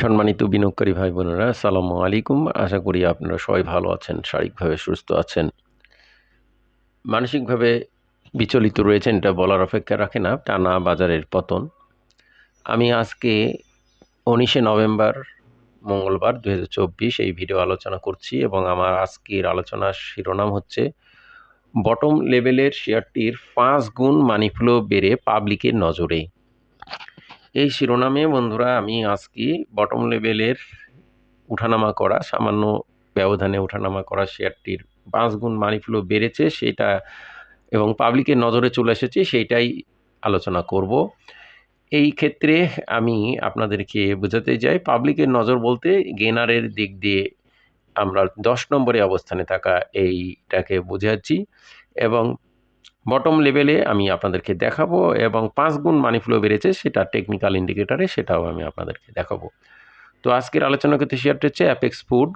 সম্মানিত বিনিয়োগকারী ভাই বোনেরা আসসালামু আলাইকুম। আশা করি আপনারা সবাই ভালো আছেন, শারীরিকভাবে সুস্থ আছেন। মানসিকভাবে বিচলিত রয়েছেন, এটা বলার অপেক্ষা রাখে না, টানা বাজারের পতন। আমি আজকে উনিশে নভেম্বর, মঙ্গলবার দু হাজার চব্বিশ এই ভিডিও আলোচনা করছি এবং আমার আজকের আলোচনার শিরোনাম হচ্ছে, বটম লেভেলের শেয়ারটির পাঁচ গুণ মানি ফ্লো বেড়ে পাবলিকের নজরে। এই শিরোনামে বন্ধুরা আমি আজকে বটম লেভেলের উঠানামা করা, সামান্য ব্যবধানে ওঠানামা করা শেয়ারটির পাঁচ গুণ মানি ফ্লো বেড়েছে, সেটা এবং পাবলিকের নজরে চলে এসেছে, সেইটাই আলোচনা করব। এই ক্ষেত্রে আমি আপনাদেরকে বোঝাতে যাই পাবলিকের নজর বলতে গেনারের দিক দিয়ে আমরা দশ নম্বরে অবস্থানে থাকা এইটাকে বোঝাচ্ছি এবং বটম লেভেলে আমি আপনাদেরকে দেখাবো এবং পাঁচ গুণ মানি ফ্লো বেড়েছে সেটা টেকনিক্যাল ইন্ডিকেটারে সেটাও আমি আপনাদেরকে দেখাবো। তো আজকের আলোচনা করতে শেয়ারটা হচ্ছে অ্যাপেক্স ফুড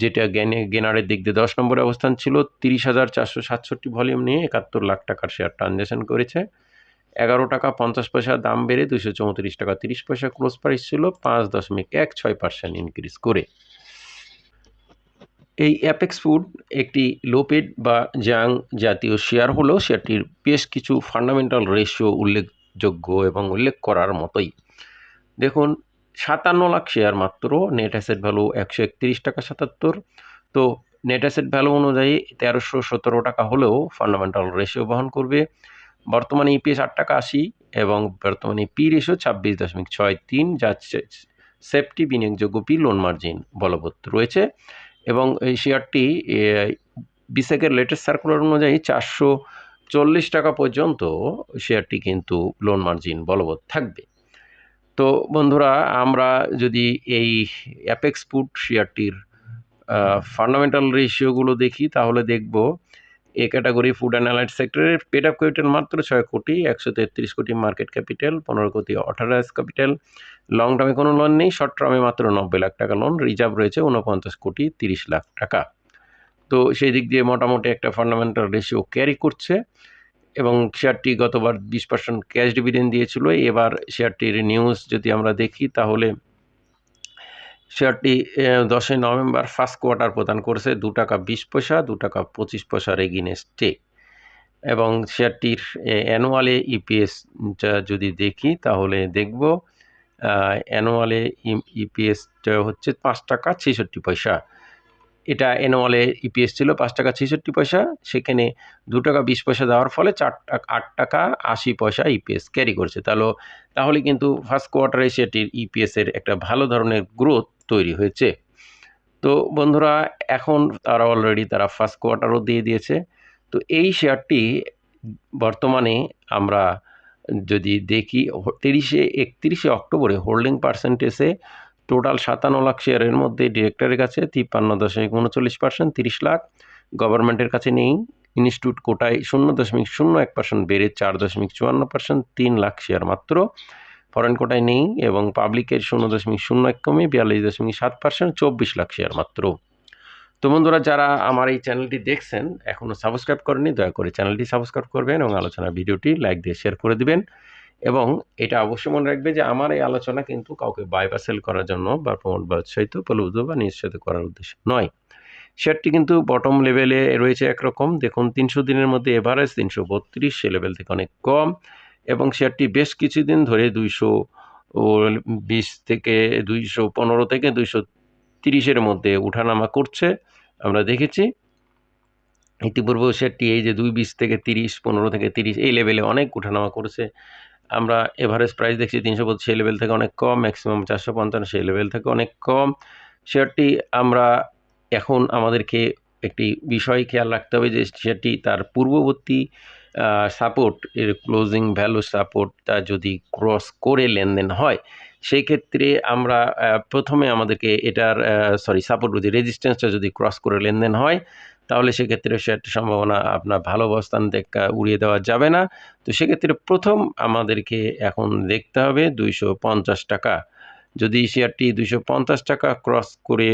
যেটা গেনে গেনারের দিক দিয়ে দশ নম্বরে অবস্থান ছিল, তিরিশ হাজার চারশো সাতষট্টি ভলিউম নিয়ে একাত্তর লাখ টাকার শেয়ার ট্রানজ্যাকশন করেছে। এগারো টাকা পঞ্চাশ পয়সা দাম বেড়ে দুশো চৌত্রিশ টাকা তিরিশ পয়সা ক্লোজ প্রাইস ছিল, পাঁচ দশমিক এক ছয় পার্সেন্ট ইনক্রিজ করে। এই অ্যাপেক্স ফুড একটি লোপেড বা জাং জাতীয় শেয়ার হলেও শেয়ারটির বেশ কিছু ফান্ডামেন্টাল রেশিও উল্লেখযোগ্য এবং উল্লেখ করার মতোই। দেখুন, সাতান্ন লাখ শেয়ার মাত্র নেট অ্যাসেট ভ্যালু একশো একত্রিশ টাকা সাতাত্তর। তো নেট অ্যাসেট ভ্যালু অনুযায়ী তেরোশো সতেরো টাকা হলেও ফান্ডামেন্টাল রেশিও বহন করবে। বর্তমানে ইপিএস আট টাকা আশি এবং বর্তমানে পি রেশিও ছাব্বিশ দশমিক ছয় তিন, যা সেফটি বিনিয়োগযোগ্য পি লোন মার্জিন বলবৎ রয়েছে। এবং এই শেয়ারটি বিসেকের লেটেস্ট সার্কুলার অনুযায়ী চারশো চল্লিশ টাকা পর্যন্ত শেয়ারটি কিন্তু লোন মার্জিন বলবৎ থাকবে। তো বন্ধুরা, আমরা যদি এই অ্যাপেক্স ফুড শেয়ারটির ফান্ডামেন্টাল রেশিওগুলো দেখি, তাহলে দেখব এ ক্যাটাগরি ফুড অ্যান্ড সেক্টরের পেড আপ ক্যাপিটাল মাত্র ছয় কোটি, একশো তেত্রিশ কোটি মার্কেট ক্যাপিটাল পনেরো কোটি অঠারাইজ ক্যাপিটাল লং টার্মে কোনো লোন নেই শর্ট টার্মে মাত্র নব্বই লাখ টাকা লোন রিজার্ভ রয়েছে উনপঞ্চাশ কোটি তিরিশ লাখ টাকা। তো সেই দিক দিয়ে মোটামুটি একটা ফান্ডামেন্টাল রেশিও ক্যারি করছে এবং শেয়ারটি গতবার বিশ পার্সেন্ট ক্যাশ ডিভিডেন্ড দিয়েছিল, এবার শেয়ারটির নিউজ যদি আমরা দেখি তাহলে শেয়ারটি দশই নভেম্বর ফার্স্ট কোয়ার্টার প্রদান করেছে দু টাকা বিশ পয়সা, দু টাকা পঁচিশ পয়সার এগিনেস্টে এবং শেয়ারটির অ্যানুয়ালে ইপিএসটা যদি দেখি, তাহলে দেখব অ্যানুয়ালে ইপিএসটা হচ্ছে পাঁচ টাকা ছেষট্টি পয়সা। এটা অ্যানুয়ালে ইপিএস ছিল পাঁচ টাকা ছেষট্টি পয়সা, সেখানে দু টাকা বিশ পয়সা দেওয়ার ফলে চার টাকা, আট টাকা আশি পয়সা ইপিএস ক্যারি করছে। তাহলে তাহলে কিন্তু ফার্স্ট কোয়ার্টারে সেটির ইপিএসের একটা ভালো ধরনের গ্রোথ তৈরি হয়েছে। তো বন্ধুরা, এখন তারা অলরেডি তারা ফার্স্ট কোয়ার্টারও দিয়ে দিয়েছে। তো এই শেয়ারটি বর্তমানে আমরা যদি দেখি তিরিশে, একত্রিশে অক্টোবরে হোল্ডিং পার্সেন্টেজে টোটাল সাতান্ন লাখ শেয়ারের মধ্যে ডিরেক্টরের কাছে তিপ্পান্ন দশমিক উনচল্লিশ পার্সেন্ট তিরিশ লাখ। গভর্নমেন্টের কাছে নেই। ইনস্টিটিউট কোটায় শূন্য দশমিক শূন্য এক পার্সেন্ট বেড়ে চার দশমিক চুয়ান্ন পার্সেন্ট তিন লাখ শেয়ার মাত্র। ফরেন কোটায় নেই এবং পাবলিকের শূন্য দশমিক শূন্য এক কমে বিয়াল্লিশ দশমিক সাত পার্সেন্ট চব্বিশ লাখ শেয়ার মাত্র। তো বন্ধুরা, যারা আমার এই চ্যানেলটি দেখছেন এখনও সাবস্ক্রাইব করেনি দয়া করে চ্যানেলটি সাবস্ক্রাইব করবেন এবং আলোচনা ভিডিওটি লাইক দিয়ে শেয়ার করে দিবেন। এবং এটা অবশ্যই মনে রাখবে যে আমার এই আলোচনা কিন্তু কাউকে বাই বা সেল করার জন্য বা প্রমোট বা উৎসাহিত প্রলুব্ধ বা নিশ্চিত করার উদ্দেশ্য নয়। শেয়ারটি কিন্তু বটম লেভেলে রয়েছে একরকম। দেখুন, তিনশো দিনের মধ্যে এভারেজ তিনশো বত্রিশ, সে লেভেল থেকে অনেক কম এবং শেয়ারটি বেশ কিছুদিন ধরে দুইশো বিশ থেকে দুইশো পনেরো থেকে দুইশো তিরিশের মধ্যে উঠানামা করছে। আমরা দেখেছি ইতিপূর্বেও শেয়ারটি এই যে দুই বিশ থেকে তিরিশ, পনেরো থেকে তিরিশ এই লেভেলে অনেক উঠানামা করেছে। আমরা এভারেজ প্রাইস দেখছি তিনশো পঁচিশ, সেই লেভেল থেকে অনেক কম ম্যাক্সিমাম চারশো পঞ্চান্ন, সেই লেভেল থেকে অনেক কম। শেয়ারটি আমরা এখন আমাদেরকে একটি বিষয় খেয়াল রাখতে হবে যে শেয়ারটি তার পূর্ববর্তী সাপোর্ট এর ক্লোজিং ভ্যালু সাপোর্টটা যদি ক্রস করে লেনদেন হয় সেই ক্ষেত্রে আমরা প্রথমে আমাদেরকে এটার সরি সাপোর্ট যদি রেজিস্ট্যান্সটা যদি ক্রস করে লেনদেন হয়, তাহলে সেক্ষেত্রে সেটার সম্ভাবনা আপনার ভালো অবস্থান দেখা, উড়িয়ে দেওয়া যাবে না। তো সেক্ষেত্রে প্রথম আমাদেরকে এখন দেখতে হবে দুইশো পঞ্চাশ টাকা। যদি শেয়ারটি দুইশো পঞ্চাশ টাকা ক্রস করে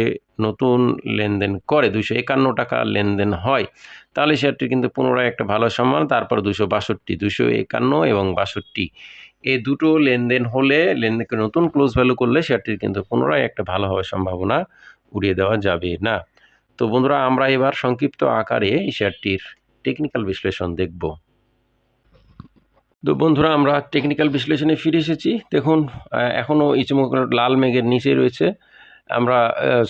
নতুন লেনদেন করে, দুইশো একান্ন টাকা লেনদেন হয়, তাহলে শেয়ারটি কিন্তু পুনরায় একটা ভালো সম্মান, তারপর দুশো বাষট্টি দুশো একান্ন এবং বাষট্টি। এই দুটো লেনদেন হলে, লেনদেনকে নতুন ক্লোজ ভ্যালু করলে শেয়ারটির কিন্তু পুনরায় একটা ভালো হওয়ার সম্ভাবনা উড়িয়ে দেওয়া যাবে না। তো বন্ধুরা, আমরা এবার সংক্ষিপ্ত আকারে এই শেয়ারটির টেকনিক্যাল বিশ্লেষণ দেখব। তো বন্ধুরা, আমরা টেকনিক্যাল বিশ্লেষণে ফিরে এসেছি। দেখুন এখনও ইচমুখ লাল মেঘের নিচে রয়েছে। আমরা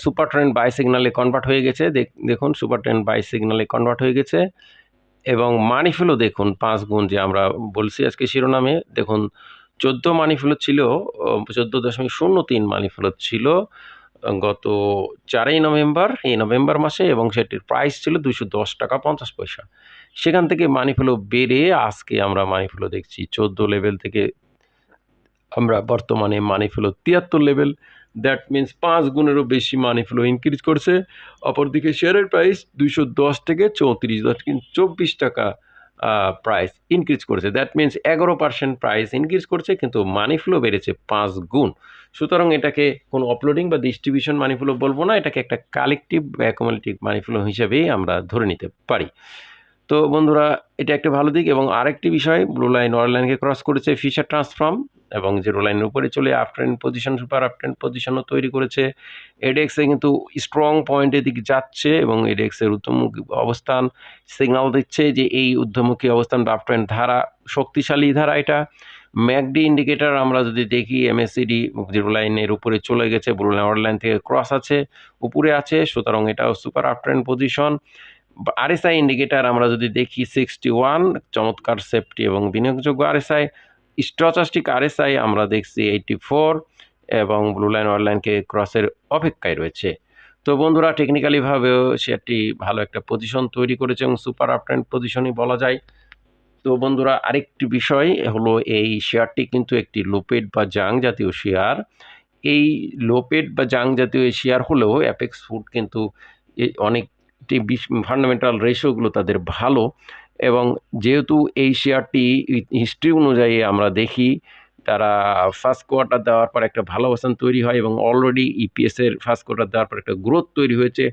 সুপার ট্রেন বাই সিগনালে কনভার্ট হয়ে গেছে। দেখুন সুপার ট্রেন বাই সিগনালে কনভার্ট হয়ে গেছে। এবং মানি ফ্লো দেখুন, পাঁচ গুণ যে আমরা বলছি আজকে শিরোনামে, দেখুন, চোদ্দ মানি ফ্লো ছিল চোদ্দ দশমিক শূন্য তিন মানি ফ্লো ছিল গত চারই নভেম্বর, এই নভেম্বর মাসে এবং সেটির প্রাইস ছিল দুশো দশ টাকা পঞ্চাশ পয়সা। সেখান থেকে মানি ফ্লো বেড়ে আজকে আমরা মানি ফ্লো দেখছি, চোদ্দ লেভেল থেকে আমরা বর্তমানে মানি ফ্লো তিয়াত্তর লেভেল দ্যাট মিন্স পাঁচ গুণেরও বেশি মানি ফ্লো ইনক্রিজ করছে। অপরদিকে শেয়ারের প্রাইস দুইশো দশ থেকে চৌত্রিশ দশ চব্বিশ টাকা প্রাইস ইনক্রিজ করেছে। দ্যাট মিন্স এগারো পার্সেন্ট প্রাইস ইনক্রিজ করছে, কিন্তু মানি ফ্লো বেড়েছে পাঁচ গুণ। সুতরাং এটাকে কোনো অপলোডিং বা ডিস্ট্রিবিউশন মানি ফ্লো বলব না, এটাকে একটা কালেকটিভ অ্যাকোমোলেটিভ মানি ফ্লো হিসাবেই আমরা ধরে নিতে পারি। তো বন্ধুরা, এটা একটা ভালো দিক এবং আরেকটি বিষয় ব্লু লাইন অর লাইনকে ক্রস করেছে ফিশার ট্রান্সফর্ম এবং জিরো লাইনের উপরে চলে আফটার পজিশন সুপার আফটার পজিশনও তৈরি করেছে। এডেক্সে কিন্তু স্ট্রং পয়েন্টের দিকে যাচ্ছে এবং এডেক্সের উত্তমুখী অবস্থান সিগনাল দিচ্ছে যে এই ঊর্ধ্বমুখী অবস্থান বা ধারা, শক্তিশালী ধারা এটা। ম্যাকডি ইন্ডিকেটার আমরা যদি দেখি এমএসসিডি জিরো লাইনের উপরে চলে গেছে ব্লু লাইন থেকে ক্রস আছে, উপরে আছে, সুতরাং এটাও super after position RSI indicator আমরা যদি দেখি সিক্সটি ওয়ান চমৎকার সেফটি এবং বিনিয়োগযোগ্য আরএসআই স্টচাস্টিক আরএসআই আমরা দেখছি এইটি ফোর এবং ব্লু লাইন লাইনকে ক্রসের অপেক্ষায় রয়েছে। তো বন্ধুরা টেকনিক্যালিভাবেও শেয়ারটি ভালো একটা পজিশন তৈরি করেছে এবং সুপার আপট্রেন্ড পজিশনই বলা যায়। তো বন্ধুরা, আরেকটি বিষয় হলো এই শেয়ারটি কিন্তু একটি লোপেড বা জাং জাতীয় শেয়ার এই লোপেড বা জাং জাতীয় শেয়ার হলেও অ্যাপেক্স ফুড কিন্তু অনেকটি ফান্ডামেন্টাল রেশিওগুলো তাদের ভালো এবং যেহেতু এই শেয়ারটি হিস্ট্রি অনুযায়ী আমরা দেখি, তারা ফার্স্ট কোয়ার্টার দেওয়ার পর একটা ভালো অবস্থান তৈরি হয় এবং অলরেডি ইপিএসের ফার্স্ট কোয়ার্টার দেওয়ার পর একটা গ্রোথ তৈরি হয়েছে।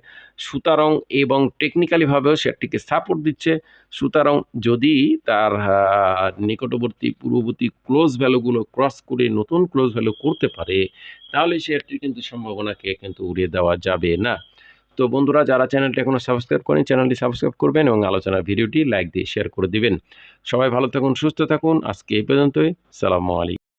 সুতরাং এবং টেকনিক্যালিভাবেও শেয়ারটিকে সাপোর্ট দিচ্ছে। সুতরাং যদি তার নিকটবর্তী পূর্ববর্তী ক্লোজ ভ্যালুগুলো ক্রস করে নতুন ক্লোজ ভ্যালু করতে পারে, তাহলে শেয়ারটির কিন্তু সম্ভাবনাকে কিন্তু উড়িয়ে দেওয়া যাবে না। তো বন্ধুরা, যারা চ্যানেলটি এখনও সাবস্ক্রাইব করেন, চ্যানেলটি সাবস্ক্রাইব করবেন এবং আলোচনার ভিডিওটি লাইক দিয়ে শেয়ার করে দিবেন। সবাই ভালো থাকুন, সুস্থ থাকুন। আজকে এই পর্যন্তই। সালামু আলাইকুম।